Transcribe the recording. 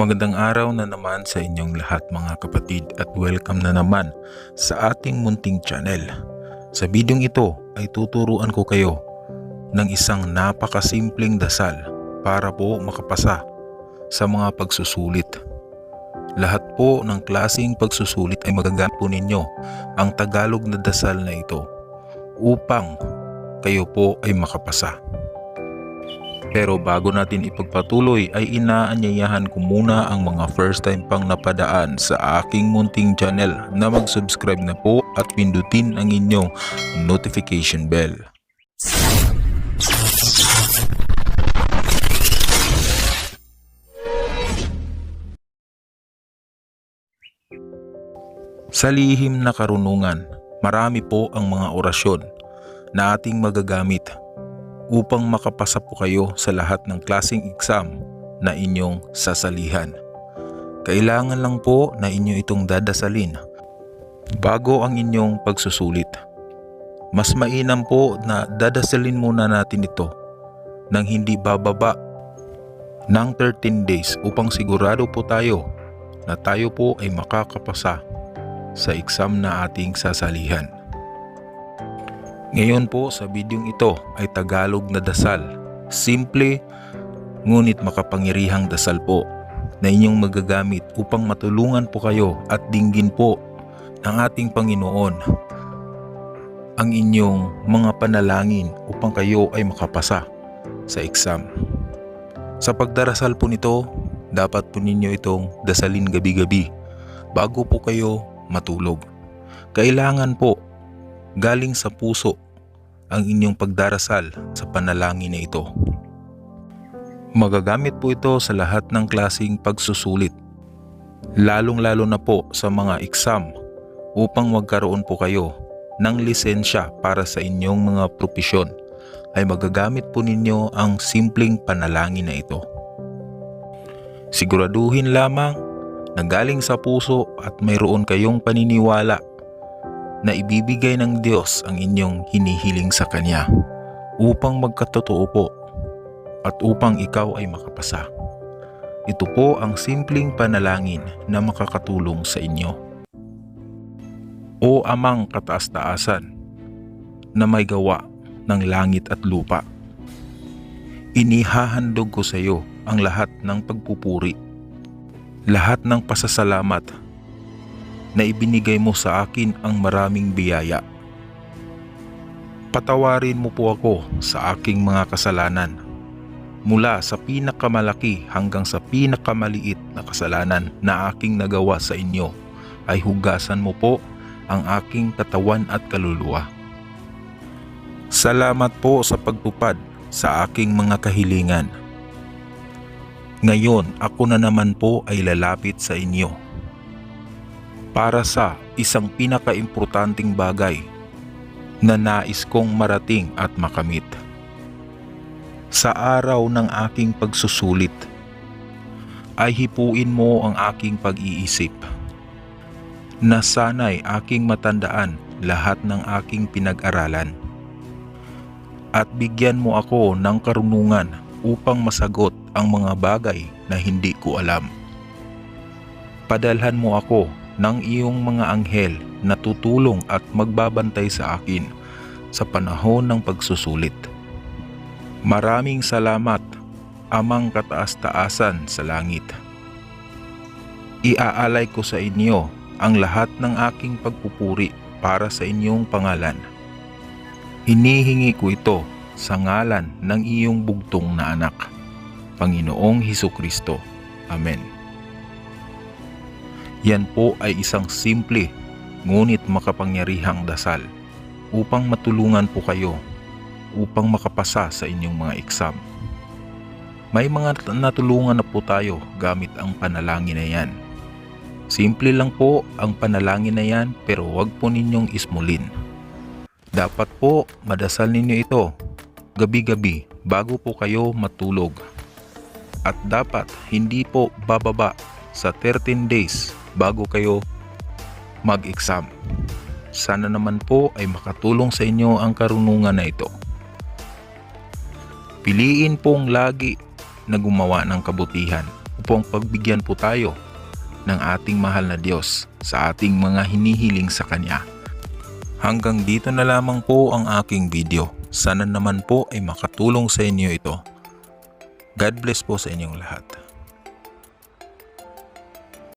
Magandang araw na naman sa inyong lahat mga kapatid at welcome na naman sa ating munting channel. Sa bidyong ito ay tuturuan ko kayo ng isang napakasimpleng dasal para po makapasa sa mga pagsusulit. Lahat po ng klaseng pagsusulit ay magagamit po ninyo ang Tagalog na dasal na ito upang kayo po ay makapasa. Pero bago natin ipagpatuloy ay inaanyayahan ko muna ang mga first time pang napadaan sa aking munting channel na mag-subscribe na po at pindutin ang inyong notification bell. Sa lihim na karunungan, marami po ang mga orasyon na ating magagamit upang makapasa po kayo sa lahat ng klaseng exam na inyong sasalihan. Kailangan lang po na inyo itong dadasalin bago ang inyong pagsusulit. Mas mainam po na dadasalin muna natin ito nang hindi bababa ng 13 days upang sigurado po tayo na tayo po ay makakapasa sa exam na ating sasalihan. Ngayon po sa bidyong ito ay Tagalog na dasal. Simple ngunit makapangyarihang dasal po na inyong magagamit upang matulungan po kayo at dinggin po ng ating Panginoon ang inyong mga panalangin upang kayo ay makapasa sa exam. Sa pagdarasal po nito, dapat po ninyo itong dasalin gabi-gabi bago po kayo matulog. Kailangan po galing sa puso ang inyong pagdarasal sa panalangin na ito. Magagamit po ito sa lahat ng klasing pagsusulit, lalong-lalo na po sa mga exam upang magkaroon po kayo ng lisensya para sa inyong mga propesyon ay magagamit po ninyo ang simpleng panalangin na ito. Siguraduhin lamang na galing sa puso at mayroon kayong paniniwala na ibibigay ng Diyos ang inyong hinihiling sa Kanya upang magkatotoo po at upang ikaw ay makapasa. Ito po ang simpleng panalangin na makakatulong sa inyo. O amang kataas-taasan na may gawa ng langit at lupa. Inihahandog ko sa iyo ang lahat ng pagpupuri, lahat ng pasasalamat na ibinigay mo sa akin ang maraming biyaya. Patawarin mo po ako sa aking mga kasalanan mula sa pinakamalaki hanggang sa pinakamaliit na kasalanan na aking nagawa sa inyo ay hugasan mo po ang aking katawan at kaluluwa. Salamat po sa pagtupad sa aking mga kahilingan. Ngayon ako na naman po ay lalapit sa inyo para sa isang pinakaimportanting bagay na nais kong marating at makamit. Sa araw ng aking pagsusulit, ay hipuin mo ang aking pag-iisip na sana'y aking matandaan lahat ng aking pinag-aralan at bigyan mo ako ng karunungan upang masagot ang mga bagay na hindi ko alam. Padalhan mo ako ng iyong mga anghel na tutulong at magbabantay sa akin sa panahon ng pagsusulit. Maraming salamat, Amang kataas-taasan sa langit. Iaalay ko sa inyo ang lahat ng aking pagpupuri para sa inyong pangalan. Hinihingi ko ito sa ngalan ng iyong bugtong na anak, Panginoong Heso Kristo. Amen. Yan po ay isang simple ngunit makapangyarihang dasal upang matulungan po kayo upang makapasa sa inyong mga exam. May mga natulungan na po tayo gamit ang panalangin na yan. Simple lang po ang panalangin na yan pero wag po ninyong ismulin. Dapat po madasal ninyo ito gabi-gabi bago po kayo matulog. At dapat hindi po bababa sa 13 days bago kayo mag-exam. Sana naman po ay makatulong sa inyo ang karunungan na ito. Piliin pong lagi na gumawa ng kabutihan. upang pagbigyan po tayo ng ating mahal na Diyos sa ating mga hinihiling sa Kanya. Hanggang dito na lamang po ang aking video. Sana naman po ay makatulong sa inyo ito. God bless po sa inyong lahat.